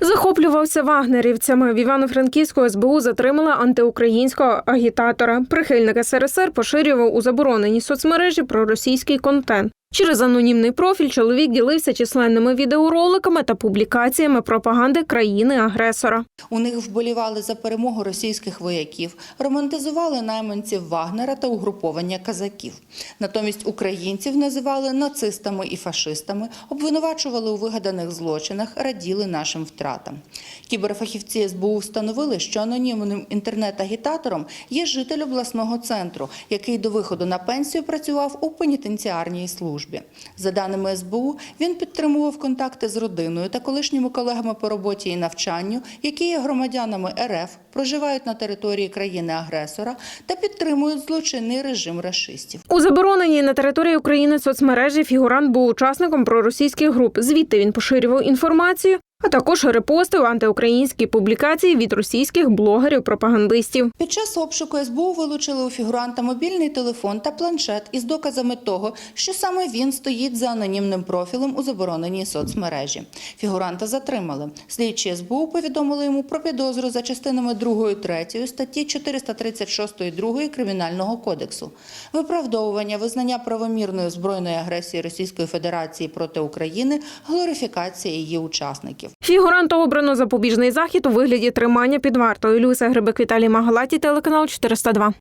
Захоплювався вагнерівцями. В Івано-Франківську СБУ затримала антиукраїнського агітатора. Прихильник СРСР поширював у забороненій соцмережі проросійський контент. Через анонімний профіль чоловік ділився численними відеороликами та публікаціями пропаганди країни-агресора. У них вболівали за перемогу російських вояків, романтизували найманців Вагнера та угруповання казаків. Натомість українців називали нацистами і фашистами, обвинувачували у вигаданих злочинах, раділи нашим втратам. Кіберфахівці СБУ встановили, що анонімним інтернет-агітатором є житель обласного центру, який до виходу на пенсію працював у пенітенціарній службі. За даними СБУ, він підтримував контакти з родиною та колишніми колегами по роботі і навчанню, які є громадянами РФ, проживають на території країни-агресора та підтримують злочинний режим рашистів. У забороненій на території України соцмережі фігурант був учасником проросійських груп. Звідти він поширював інформацію, а також репостив антиукраїнські публікації від російських блогерів-пропагандистів. Під час обшуку СБУ вилучили у фігуранта мобільний телефон та планшет із доказами того, що саме він стоїть за анонімним профілем у забороненій соцмережі. Фігуранта затримали. Слідчі СБУ повідомили йому про підозру за частинами 2 і 3 статті 436 і 2 Кримінального кодексу. Виправдовування, визнання правомірної збройної агресії Російської Федерації проти України, глорифікація її учасників. Фігуранту обрано запобіжний захід у вигляді тримання під вартою. Люся Грибик Віталій Магалаті, телеканал 402.